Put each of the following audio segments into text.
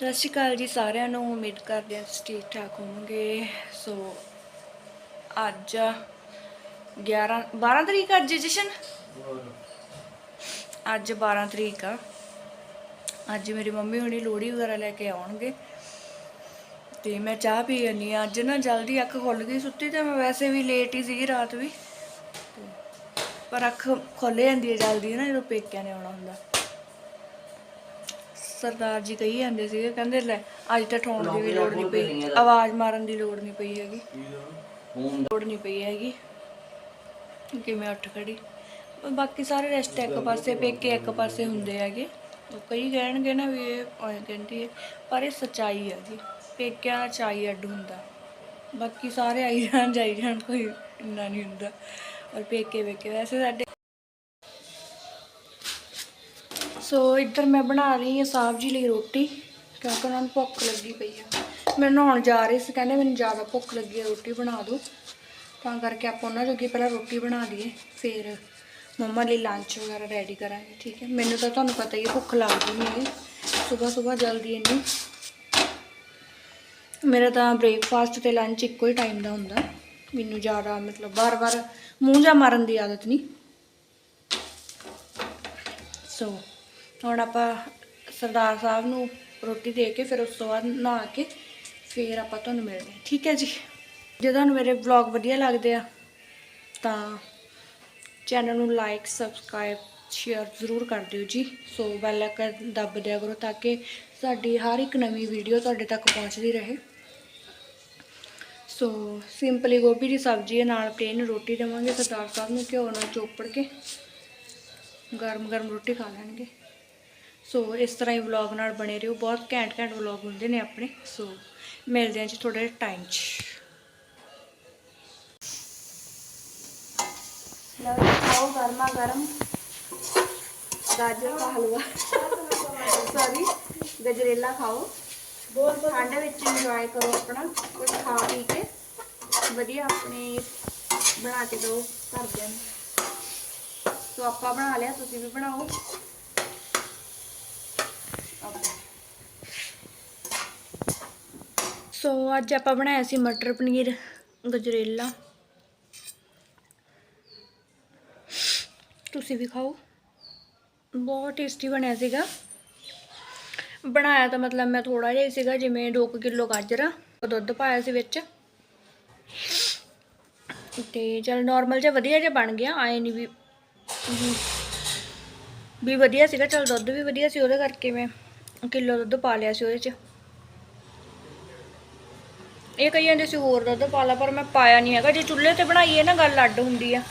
ਸਤਿ ਸ਼੍ਰੀ ਅਕਾਲ ਜੀ ਸਾਰਿਆਂ ਨੂੰ, ਉਮੀਦ ਕਰਦੇ ਹਾਂ ਠੀਕ ਠਾਕ ਹੋਵੋਗੇ। ਸੋ, ਅੱਜ 11 12 ਤਰੀਕ ਅੱਜ ਜਸ਼ਨ? ਅੱਜ 12 ਤਰੀਕ ਆ। ਅੱਜ ਮੇਰੀ ਮੰਮੀ ਹੁਣੀ ਲੋੜੀ ਵਗੈਰਾ ਲੈ ਕੇ ਆਉਣਗੇ। ਤੇ ਮੈਂ ਚਾਹ ਪੀ ਜਾਂਦੀ ਹਾਂ। ਅੱਜ ਨਾ ਜਲਦੀ ਅੱਖ ਖੁੱਲ ਗਈ ਸੁੱਤੀ ਤੇ ਮੈਂ ਵੈਸੇ ਵੀ ਲੇਟ ਹੀ ਸੀਗੀ ਰਾਤ ਵੀ। ਪਰ ਅੱਖ ਖੁੱਲ ਜਾਂਦੀ ਹੈ ਜਲਦੀ ਨਾ, ਜਦੋਂ ਪੇਕਿਆਂ ਨੇ ਆਉਣਾ ਹੁੰਦਾ। ਸਰਦਾਰ ਜੀ ਕਹੀ ਜਾਂਦੇ ਸੀਗੇ ਕਹਿੰਦੇ ਲੈ ਅੱਜ ਤਾਂ ਠਾਉਣ ਦੀ ਵੀ ਲੋੜ ਨਹੀਂ ਪਈ ਆਵਾਜ਼ ਮਾਰਨ ਦੀ ਲੋੜ ਨਹੀਂ ਪਈ ਹੈਗੀ। ਲੋੜ ਨਹੀਂ ਪਈ ਹੈਗੀ। ਕਿ ਮੈਂ ਉੱਠ ਖੜੀ? ਬਾਕੀ ਸਾਰੇ ਰਿਸ਼ਤੇ ਇੱਕ ਪਾਸੇ ਪੇਕੇ ਇੱਕ ਪਾਸੇ ਹੁੰਦੇ ਹੈਗੇ। ਉਹ ਕਈ ਕਹਿਣਗੇ ਨਾ ਵੀ ਇਹ ਕਹਿੰਦੀ ਹੈ ਪਰ ਇਹ ਸੱਚਾਈ ਹੈ ਜੀ। ਪੇਕਿਆਂ ਚਾਈ ਅੱਡ ਹੁੰਦਾ। ਬਾਕੀ ਸਾਰੇ ਆਈ ਜਾਣ ਜਾਈ ਜਾਣ ਕੋਈ ਇੰਨਾ ਨਹੀਂ ਹੁੰਦਾ। ਔਰ ਪੇਕੇ ਵੇਕੇ ਵੈਸੇ ਸਾਡੇ ਸੋ ਇੱਧਰ ਮੈਂ ਬਣਾ ਰਹੀ ਹਾਂ ਸਾਹਿਬ ਜੀ ਲਈ ਰੋਟੀ, ਕਿਉਂਕਿ ਉਹਨਾਂ ਨੂੰ ਭੁੱਖ ਲੱਗੀ ਪਈ ਆ। ਮੈਂ ਨਹਾਉਣ ਜਾ ਰਹੀ ਸੀ, ਕਹਿੰਦੇ ਮੈਨੂੰ ਜ਼ਿਆਦਾ ਭੁੱਖ ਲੱਗੀ ਹੈ ਰੋਟੀ ਬਣਾ ਦਿਓ। ਤਾਂ ਕਰਕੇ ਆਪਾਂ ਉਹਨਾਂ ਜੋਗੀ ਪਹਿਲਾਂ ਰੋਟੀ ਬਣਾ ਲਈਏ, ਫਿਰ ਮੰਮਾ ਲਈ ਲੰਚ ਵਗੈਰਾ ਰੈਡੀ ਕਰਾਂਗੇ, ਠੀਕ ਹੈ। ਮੈਨੂੰ ਤਾਂ ਤੁਹਾਨੂੰ ਪਤਾ ਹੀ ਹੈ ਭੁੱਖ ਲੱਗਦੀ ਨਹੀਂ ਹੈ ਸਵੇਰ ਸਵੇਰ ਜਲਦੀ ਇੰਨੀ। ਮੇਰਾ ਤਾਂ ਬ੍ਰੇਕਫਾਸਟ ਤੇ ਲੰਚ ਇੱਕੋ ਹੀ ਟਾਈਮ ਦਾ ਹੁੰਦਾ। ਮੈਨੂੰ ਜ਼ਿਆਦਾ ਮਤਲਬ ਬਾਰ-ਬਾਰ ਮੂੰਹ ਜਾ ਮਾਰਨ ਦੀ ਆਦਤ ਨਹੀਂ। ਸੋ ਹੁਣ ਆਪਾਂ ਸਰਦਾਰ ਸਾਹਿਬ ਨੂੰ ਰੋਟੀ ਦੇ ਕੇ ਫਿਰ ਉਸ ਤੋਂ ਬਾਅਦ ਨਹਾ ਕੇ ਫਿਰ ਆਪਾਂ ਤੁਹਾਨੂੰ ਮਿਲਦੇ ਹਾਂ। ਠੀਕ ਹੈ ਜੀ? ਜੇ ਤੁਹਾਨੂੰ ਮੇਰੇ ਵਲੌਗ ਵਧੀਆ ਲੱਗਦੇ ਆ, ਤਾਂ ਚੈਨਲ ਨੂੰ ਲਾਈਕ ਸਬਸਕ੍ਰਾਈਬ ਸ਼ੇਅਰ ਜ਼ਰੂਰ ਕਰ ਦਿਓ ਜੀ। ਸੋ ਬੈਲ ਆਈਕਨ ਦੱਬ ਦਿਆ ਕਰੋ ਤਾਂ ਕਿ ਸਾਡੀ ਹਰ ਇੱਕ ਨਵੀਂ ਵੀਡੀਓ ਤੁਹਾਡੇ ਤੱਕ ਪਹੁੰਚਦੀ ਰਹੇ। ਸੋ ਸਿੰਪਲੀ ਗੋਭੀ ਦੀ ਸਬਜ਼ੀ ਹੈ, ਨਾਲ ਪਲੇਨ ਰੋਟੀ ਦੇਵਾਂਗੇ। ਸਰਦਾਰ ਸਾਹਿਬ ਨੂੰ ਘਿਓ ਨਾਲ ਚੋਪੜ ਕੇ ਗਰਮ ਗਰਮ ਰੋਟੀ ਖਾ ਲੈਣਗੇ। ਸੋ ਇਸ ਤਰ੍ਹਾਂ ਹੀ ਵਲੌਗ ਨਾਲ ਬਣੇ ਰਹੋ। ਬਹੁਤ ਘੈਂਟ ਘੈਂਟ ਵਲੌਗ ਹੁੰਦੇ ਨੇ ਆਪਣੇ। ਸੋ ਮਿਲਦੇ ਹਾਂ ਜੀ ਥੋੜੇ ਟਾਈਮ 'ਚ। ਲਓ ਜੀ, ਖਾਓ ਗਰਮਾ ਗਰਮ। ਗਾਜਰ ਦਾ ਹਲਵਾ ਸੌਰੀ ਗਜਰੇਲਾ ਖਾਓ। ਬਹੁਤ ਠੰਡ ਵਿੱਚ ਇੰਜੋਏ ਕਰੋ ਆਪਣਾ। ਕੁਝ ਖਾ ਪੀ ਕੇ ਵਧੀਆ ਆਪਣੇ ਬਣਾ ਕੇ ਦਿਓ ਘਰਦਿਆਂ ਨੂੰ। ਸੋ ਆਪਾਂ ਬਣਾ ਲਿਆ ਤੁਸੀਂ ਵੀ ਬਣਾਓ। ਸੋ ਅੱਜ ਆਪਾਂ ਬਣਾਇਆ ਸੀ ਮਟਰ ਪਨੀਰ ਗਜਰੇਲਾ। ਤੁਸੀਂ ਵੀ ਖਾਓ। ਬਹੁਤ ਟੇਸਟੀ ਬਣਿਆ ਸੀਗਾ। ਬਣਾਇਆ ਤਾਂ ਮਤਲਬ ਮੈਂ ਥੋੜਾ ਜਿਹਾ ਸੀਗਾ, ਜਿਵੇਂ 2 ਕਿਲੋ ਗਾਜਰ ਦੁੱਧ ਪਾਇਆ ਸੀ ਵਿੱਚ। ਤੇ ਚਲ ਨਾਰਮਲ ਜਿਹਾ ਵਧੀਆ ਜਿਹਾ ਬਣ ਗਿਆ, ਆਏ ਨਹੀਂ ਵੀ ਵੀ- ਵੀ ਵਧੀਆ ਸੀਗਾ। ਚਲ ਦੁੱਧ ਵੀ ਵਧੀਆ ਸੀ ਉਹਦੇ ਕਰਕੇ ਮੈਂ ਕਿਲੋ ਦੁੱਧ ਪਾ ਲਿਆ ਸੀ ਉਹਦੇ 'ਚ। ਇਹ ਕਹੀ ਜਾਂਦੇ ਸੀ ਹੋਰ ਦੁੱਧ ਪਾ ਲਾ, ਪਰ ਮੈਂ ਪਾਇਆ ਨਹੀਂ ਹੈਗਾ। ਜੇ ਚੁੱਲ੍ਹੇ ਤੇ ਬਣਾਈਏ ਨਾ ਗੱਲ ਅੱਡ ਹੁੰਦੀ ਆ।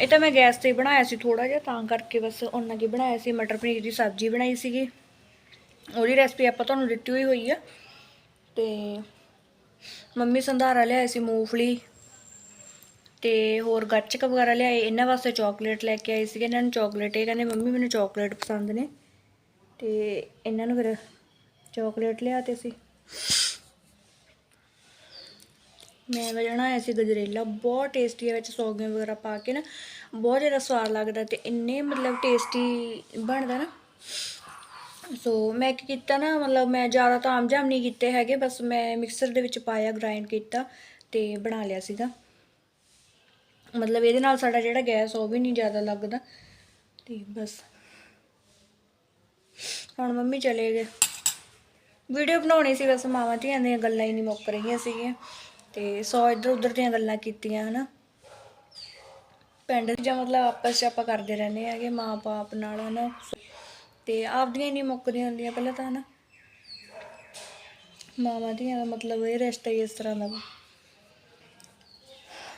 ਇਹ ਤਾਂ ਮੈਂ ਗੈਸ ਤੇ ਬਣਾਇਆ ਸੀ ਥੋੜਾ ਜਿਹਾ, ਤਾਂ ਕਰਕੇ ਬਸ ਉਹਨਾਂ ਕੀ ਬਣਾਇਆ ਸੀ, ਮਟਰ ਪਨੀਰ ਦੀ ਸਬਜ਼ੀ ਬਣਾਈ ਸੀਗੀ। ਉਹਦੀ ਰੈਸਪੀ ਆਪਾਂ ਤੁਹਾਨੂੰ ਦਿੱਤੀ ਹੋਈ ਹੋਈ ਆ। ਤੇ ਮੰਮੀ ਸੰਧਾਰਾ ਲਿਆਏ ਸੀ ਮੂੰਗਫਲੀ, ਤੇ ਹੋਰ ਗੱਚਕ ਵਗੈਰਾ ਲਿਆਏ। ਇਹਨਾਂ ਵਾਸਤੇ ਚਾਕਲੇਟ ਲੈ ਕੇ ਆਏ ਸੀਗੇ। ਇਹਨਾਂ ਨੂੰ ਚਾਕਲੇਟ ਇਹ ਕਹਿੰਦੇ, ਮੰਮੀ, ਮੈਨੂੰ ਚਾਕਲੇਟ ਪਸੰਦ ਨੇ। ਤੇ ਇਹਨਾਂ ਨੂੰ ਫਿਰ ਚਾਕਲੇਟ ਲਿਆ ਤੇ ਸੀ ਮੈਂ ਬਣਾਇਆ ਸੀ ਗਜਰੇਲਾ, ਬਹੁਤ ਟੇਸਟੀ ਹੈ ਵਿੱਚ ਸੌਗੀਆਂ ਵਗੈਰਾ ਪਾ ਕੇ ਨਾ, ਬਹੁਤ ਜ਼ਿਆਦਾ ਸਵਾਦ ਲੱਗਦਾ ਤੇ ਇੰਨੇ ਮਤਲਬ ਟੇਸਟੀ ਬਣਦਾ ਨਾ। ਸੋ ਮੈਂ ਕੀ ਕੀਤਾ ਨਾ, ਮਤਲਬ ਮੈਂ ਜ਼ਿਆਦਾ ਤਾਂ ਆਮ ਜਾਮ ਨਹੀਂ ਕੀਤੇ ਹੈਗੇ, ਬਸ ਮੈਂ ਮਿਕਸਰ ਦੇ ਵਿੱਚ ਪਾਇਆ ਗ੍ਰਾਈਂਡ ਕੀਤਾ ਤੇ ਬਣਾ ਲਿਆ ਸੀਗਾ। ਮਤਲਬ ਇਹਦੇ ਨਾਲ ਸਾਡਾ ਜਿਹੜਾ ਗੈਸ ਉਹ ਵੀ ਨਹੀਂ ਜ਼ਿਆਦਾ ਲੱਗਦਾ ਤੇ ਬਸ। ਹੁਣ ਮੰਮੀ ਚਲੇ ਗਏ। ਵੀਡੀਓ ਬਣਾਉਣੀ ਸੀ, ਬਸ ਮਾਵਾਂ ਧੀਆਂ ਦੀਆਂ ਗੱਲਾਂ ਹੀ ਨਹੀਂ ਮੁੱਕ ਰਹੀਆਂ ਸੀਗੀਆਂ। ਤੇ ਸੌ ਇੱਧਰ ਉੱਧਰ ਦੀਆਂ ਗੱਲਾਂ ਕੀਤੀਆਂ, ਹਨਾ। ਪਿੰਡ ਜਾਂ ਮਤਲਬ ਆਪਸ 'ਚ ਆਪਾਂ ਕਰਦੇ ਰਹਿੰਦੇ ਹੈਗੇ ਮਾਂ ਬਾਪ ਨਾਲ, ਹਨਾ। ਤੇ ਆਪਦੀਆਂ ਹੀ ਨਹੀਂ ਮੁੱਕਦੀਆਂ ਹੁੰਦੀਆਂ ਪਹਿਲਾਂ ਤਾਂ, ਹਨਾ। ਮਾਵਾਂ ਦੀਆਂ ਦਾ ਮਤਲਬ ਇਹ ਰਿਸ਼ਤਾ ਹੀ ਇਸ ਤਰ੍ਹਾਂ ਦਾ ਵਾ।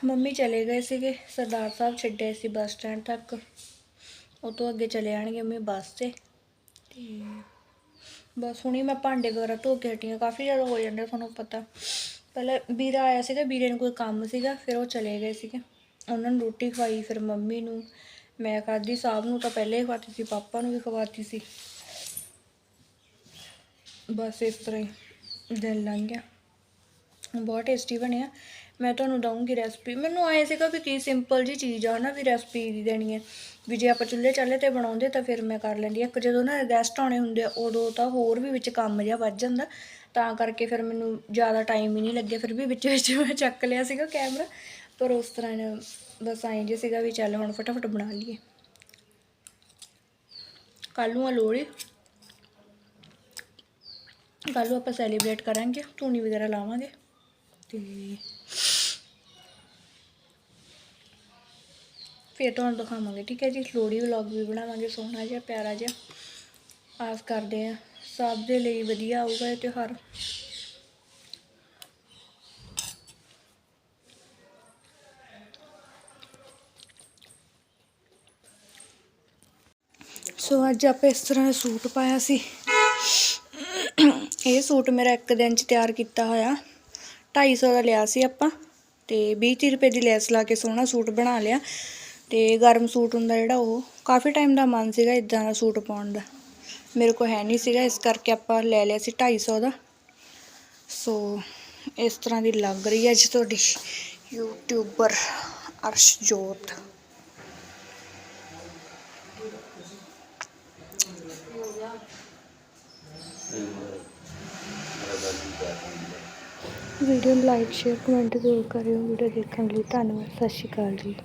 ਮੰਮੀ ਚਲੇ ਗਏ ਸੀਗੇ, ਸਰਦਾਰ ਸਾਹਿਬ ਛੱਡੇ ਸੀ ਬੱਸ ਸਟੈਂਡ ਤੱਕ। ਉਹ ਤੋਂ ਅੱਗੇ ਚਲੇ ਜਾਣਗੇ ਮੰਮੀ ਬੱਸ ਤੇ। ਤੇ ਬਸ ਹੁਣੀ ਮੈਂ ਭਾਂਡੇ ਵਗੈਰਾ ਧੋ ਕੇ ਹਾਂ, ਕਾਫੀ ਜ਼ਿਆਦਾ ਹੋ ਜਾਂਦੇ ਤੁਹਾਨੂੰ ਪਤਾ। ਪਹਿਲਾਂ ਵੀਰਾ ਆਇਆ ਸੀਗਾ, ਵੀਰੇ ਨੂੰ ਕੋਈ ਕੰਮ ਸੀਗਾ, ਫਿਰ ਉਹ ਚਲੇ ਗਏ ਸੀਗੇ। ਉਹਨਾਂ ਨੂੰ ਰੋਟੀ ਖਵਾਈ, ਫਿਰ ਮੰਮੀ ਨੂੰ। ਮੈਂ ਖਾਧੀ, ਸਾਹਿਬ ਨੂੰ ਤਾਂ ਪਹਿਲੇ ਹੀ ਖਵਾਤੀ ਸੀ, ਪਾਪਾ ਨੂੰ ਵੀ ਖਵਾਤੀ ਸੀ। ਬਸ ਇਸ ਤਰ੍ਹਾਂ ਹੀ ਦਿਨ ਲੰਘ ਗਿਆ। ਬਹੁਤ ਟੇਸਟੀ ਬਣਿਆ। ਮੈਂ ਤੁਹਾਨੂੰ ਦਊਂਗੀ ਰੈਸਪੀ ਮੈਨੂੰ ਆਏ ਸੀਗਾ ਵੀ ਕੀ ਸਿੰਪਲ ਜੀ ਚੀਜ਼ ਆ ਨਾ ਵੀ ਰੈਸਪੀ ਦੀ ਦੇਣੀ ਹੈ। ਵੀ ਜੇ ਆਪਾਂ ਚੁੱਲ੍ਹੇ ਚਾਲੇ ਤੇ ਬਣਾਉਂਦੇ ਤਾਂ ਫਿਰ ਮੈਂ ਕਰ ਲੈਂਦੀ ਇੱਕ ਜਦੋਂ ਨਾ ਗੈਸਟ ਆਉਣੇ ਹੁੰਦੇ ਆ, ਉਦੋਂ ਤਾਂ ਹੋਰ ਵੀ ਵਿੱਚ ਕੰਮ ਜਿਹਾ ਵੱਜ ਜਾਂਦਾ। ਤਾਂ ਕਰਕੇ ਫਿਰ ਮੈਨੂੰ ਜ਼ਿਆਦਾ ਟਾਈਮ ਹੀ ਨਹੀਂ ਲੱਗਿਆ। ਫਿਰ ਵੀ ਵਿੱਚ ਵਿੱਚ ਮੈਂ ਚੱਕ ਲਿਆ ਸੀਗਾ ਕੈਮਰਾ ਪਰ ਉਸ ਤਰ੍ਹਾਂ ਬਸ ਆਏ ਜੇ ਸੀਗਾ ਵੀ ਚੱਲ ਹੁਣ ਫਟਾਫਟ ਬਣਾ ਲਈਏ। ਕੱਲ੍ਹ ਨੂੰ ਆ ਲੋਹੜੀ। ਕੱਲ੍ਹ ਨੂੰ ਆਪਾਂ ਸੈਲੀਬ੍ਰੇਟ ਕਰਾਂਗੇ। ਧੂਣੀ ਵਗੈਰਾ ਲਾਵਾਂਗੇ। ਤੇ ਫਿਰ ਤੁਹਾਨੂੰ ਦਿਖਾਵਾਂਗੇ, ਠੀਕ ਹੈ ਜੀ? ਲੋਹੜੀ ਵਲੌਗ ਵੀ ਬਣਾਵਾਂਗੇ, ਸੋਹਣਾ ਜਿਹਾ, ਪਿਆਰਾ ਜਿਹਾ। ਆਸ ਕਰਦੇ ਆ ਸਭ ਦੇ ਲਈ ਵਧੀਆ ਆਊਗਾ ਇਹ ਤਿਉਹਾਰ। ਸੋ ਅੱਜ ਆਪਾਂ ਇਸ ਤਰ੍ਹਾਂ ਦਾ ਸੂਟ ਪਾਇਆ ਸੀ। ਇਹ ਸੂਟ ਮੇਰਾ ਇੱਕ ਦਿਨ ਚ ਤਿਆਰ ਕੀਤਾ ਹੋਇਆ। 250 ਦਾ ਲਿਆ ਸੀ ਆਪਾਂ ਤੇ 20 ਤੀਹ ਰੁਪਏ ਦੀ ਲੈਸ ਲਾ ਕੇ ਸੋਹਣਾ ਸੂਟ ਬਣਾ ਲਿਆ ਤੇ ਗਰਮ ਸੂਟ ਹੁੰਦਾ ਜਿਹੜਾ ਉਹ, ਕਾਫੀ ਟਾਈਮ ਦਾ ਮਨ ਸੀਗਾ ਇਦਾਂ ਦਾ ਸੂਟ ਪਾਉਣ ਦਾ। ਮੇਰੇ ਕੋਲ ਹੈ ਨਹੀਂ ਸੀਗਾ, ਇਸ ਕਰਕੇ ਆਪਾਂ ਲੈ ਲਿਆ ਸੀ 250 ਦਾ। ਸੋ ਇਸ ਤਰ੍ਹਾਂ ਦੀ ਲੱਗ ਰਹੀ ਹੈ ਅੱਜ ਤੁਹਾਡੀ ਯੂਟਿਊਬਰ ਅਰਸ਼ਜੋਤ। ਵੀਡੀਓ ਨੂੰ ਲਾਈਕ, ਸ਼ੇਅਰ, ਕਮੈਂਟ ਜ਼ਰੂਰ ਕਰਿਓ। ਵੀਡੀਓ ਦੇਖਣ ਲਈ ਧੰਨਵਾਦ। ਸਤਿ ਸ਼੍ਰੀ ਅਕਾਲ ਜੀ।